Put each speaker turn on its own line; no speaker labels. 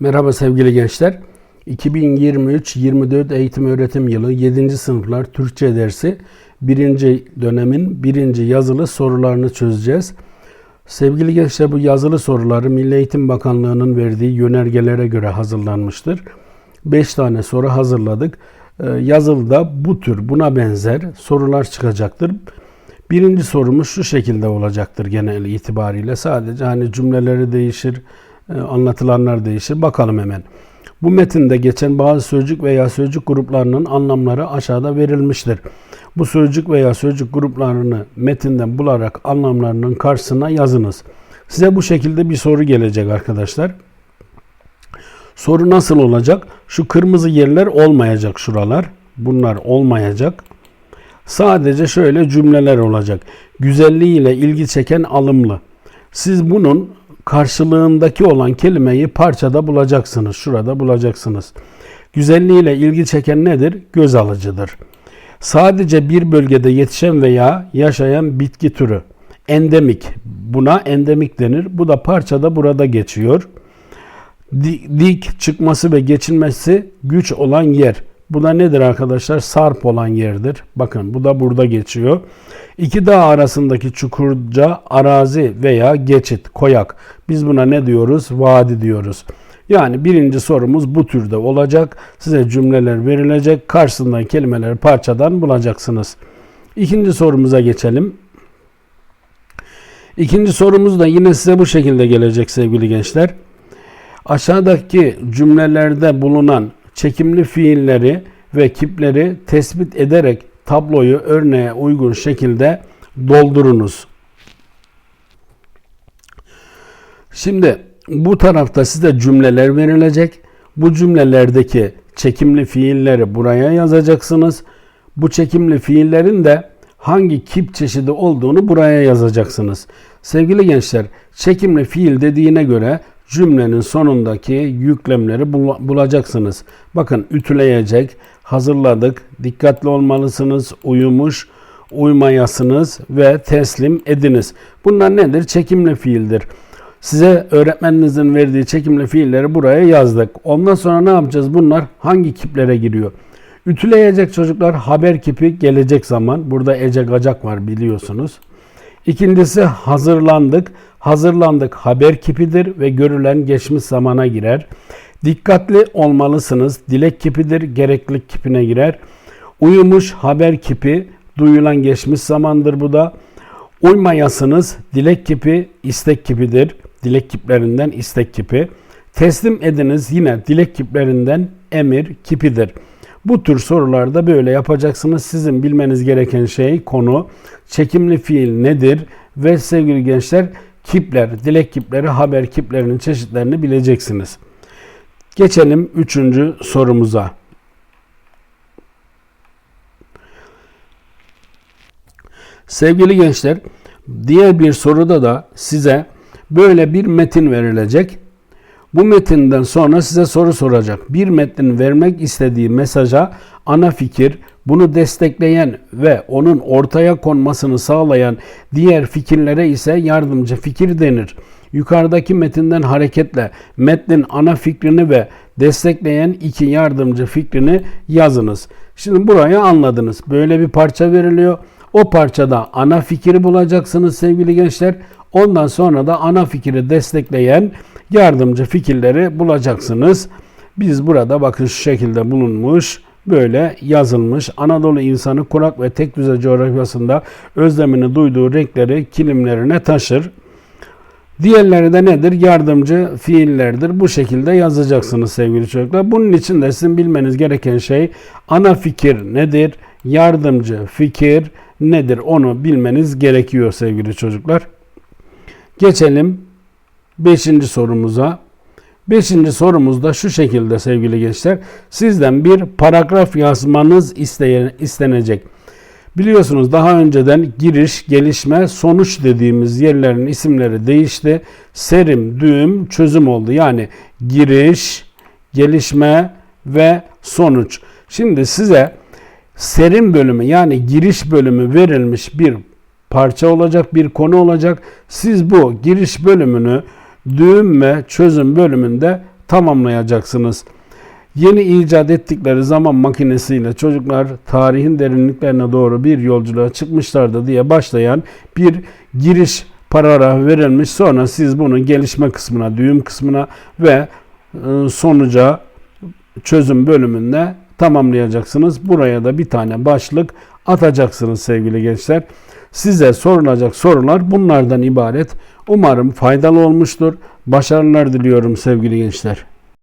Merhaba sevgili gençler. 2023-24 eğitim öğretim yılı 7. sınıflar Türkçe dersi 1. dönemin 1. yazılı sorularını çözeceğiz. Sevgili gençler bu yazılı soruları Milli Eğitim Bakanlığı'nın verdiği yönergelere göre hazırlanmıştır. 5 tane soru hazırladık. Ee, Yazılıda bu tür buna benzer sorular çıkacaktır. Birinci sorumuz şu şekilde olacaktır genel itibariyle. Sadece hani cümleleri değişir, anlatılanlar değişir. Bakalım hemen. Bu metinde geçen bazı sözcük veya sözcük gruplarının anlamları aşağıda verilmiştir. Bu sözcük veya sözcük gruplarını metinden bularak anlamlarının karşısına yazınız. Size bu şekilde bir soru gelecek arkadaşlar. Soru nasıl olacak? Şu kırmızı yerler olmayacak şuralar. Bunlar olmayacak. Sadece şöyle cümleler olacak. Güzelliğiyle ilgi çeken alımlı. Siz bunun karşılığındaki olan kelimeyi parçada bulacaksınız. Şurada bulacaksınız. Güzelliğiyle ilgi çeken nedir? Göz alıcıdır. Sadece bir bölgede yetişen veya yaşayan bitki türü. Endemik. Buna endemik denir. Bu da parçada burada geçiyor. Dik çıkması ve geçilmesi güç olan yer. Bu da nedir arkadaşlar? Sarp olan yerdir. Bakın bu da burada geçiyor. İki dağ arasındaki çukurca arazi veya geçit, koyak. Biz buna ne diyoruz? Vadi diyoruz. Yani birinci sorumuz bu türde olacak. Size cümleler verilecek. Karşısından kelimeleri parçadan bulacaksınız. İkinci sorumuza geçelim. İkinci sorumuz da yine size bu şekilde gelecek sevgili gençler. Aşağıdaki cümlelerde bulunan çekimli fiilleri ve kipleri tespit ederek tabloyu örneğe uygun şekilde doldurunuz. Şimdi bu tarafta size cümleler verilecek. Bu cümlelerdeki çekimli fiilleri buraya yazacaksınız. Bu çekimli fiillerin de hangi kip çeşidi olduğunu buraya yazacaksınız. Sevgili gençler, çekimli fiil dediğine göre cümlenin sonundaki yüklemleri bulacaksınız. Bakın ütüleyecek, hazırladık, dikkatli olmalısınız, uyumuş, uymayasınız ve teslim ediniz. Bunlar nedir? Çekimli fiildir. Size öğretmeninizin verdiği çekimli fiilleri buraya yazdık. Ondan sonra ne yapacağız? Bunlar hangi kiplere giriyor? Ütüleyecek çocuklar haber kipi gelecek zaman. Burada ece gacak var biliyorsunuz. İkincisi hazırlandık. Hazırlandık haber kipidir ve görülen geçmiş zamana girer. Dikkatli olmalısınız. Dilek kipidir, gereklilik kipine girer. Uyumuş haber kipi, duyulan geçmiş zamandır bu da. Uymayasınız, dilek kipi, istek kipidir. Dilek kiplerinden istek kipi. Teslim ediniz yine dilek kiplerinden emir kipidir. Bu tür sorularda böyle yapacaksınız. Sizin bilmeniz gereken şey konu çekimli fiil nedir ve sevgili gençler kipler, dilek kipleri, haber kiplerinin çeşitlerini bileceksiniz. Geçelim üçüncü sorumuza. Sevgili gençler, diğer bir soruda da size böyle bir metin verilecek. Bu metinden sonra size soru soracak. Bir metnin vermek istediği mesaja ana fikir, bunu destekleyen ve onun ortaya konmasını sağlayan diğer fikirlere ise yardımcı fikir denir. Yukarıdaki metinden hareketle metnin ana fikrini ve destekleyen iki yardımcı fikrini yazınız. Şimdi burayı anladınız. Böyle bir parça veriliyor. O parçada ana fikri bulacaksınız sevgili gençler. Ondan sonra da ana fikri destekleyen yardımcı fikirleri bulacaksınız. Biz burada bakın şu şekilde bulunmuş böyle yazılmış. Anadolu insanı kurak ve tek düze coğrafyasında özlemini duyduğu renkleri kilimlerine taşır. Diğerleri de nedir? Yardımcı fiillerdir. Bu şekilde yazacaksınız sevgili çocuklar. Bunun için de sizin bilmeniz gereken şey ana fikir nedir? Yardımcı fikir nedir? Onu bilmeniz gerekiyor sevgili çocuklar. Geçelim 5. sorumuza. Beşinci sorumuz da şu şekilde sevgili gençler. Sizden bir paragraf yazmanız istenecek. Biliyorsunuz daha önceden giriş, gelişme, sonuç dediğimiz yerlerin isimleri değişti. Serim, düğüm, çözüm oldu. Yani giriş, gelişme ve sonuç. Şimdi size serim bölümü yani giriş bölümü verilmiş bir parça olacak, bir konu olacak. Siz bu giriş bölümünü düğüm ve çözüm bölümünde tamamlayacaksınız. Yeni icat ettikleri zaman makinesiyle çocuklar tarihin derinliklerine doğru bir yolculuğa çıkmışlardı diye başlayan bir giriş paragrafı verilmiş. Sonra siz bunu gelişme kısmına, düğüm kısmına ve e, sonuca çözüm bölümünde tamamlayacaksınız. Buraya da bir tane başlık atacaksınız sevgili gençler. Size sorulacak sorular bunlardan ibaret. Umarım faydalı olmuştur. Başarılar diliyorum sevgili gençler.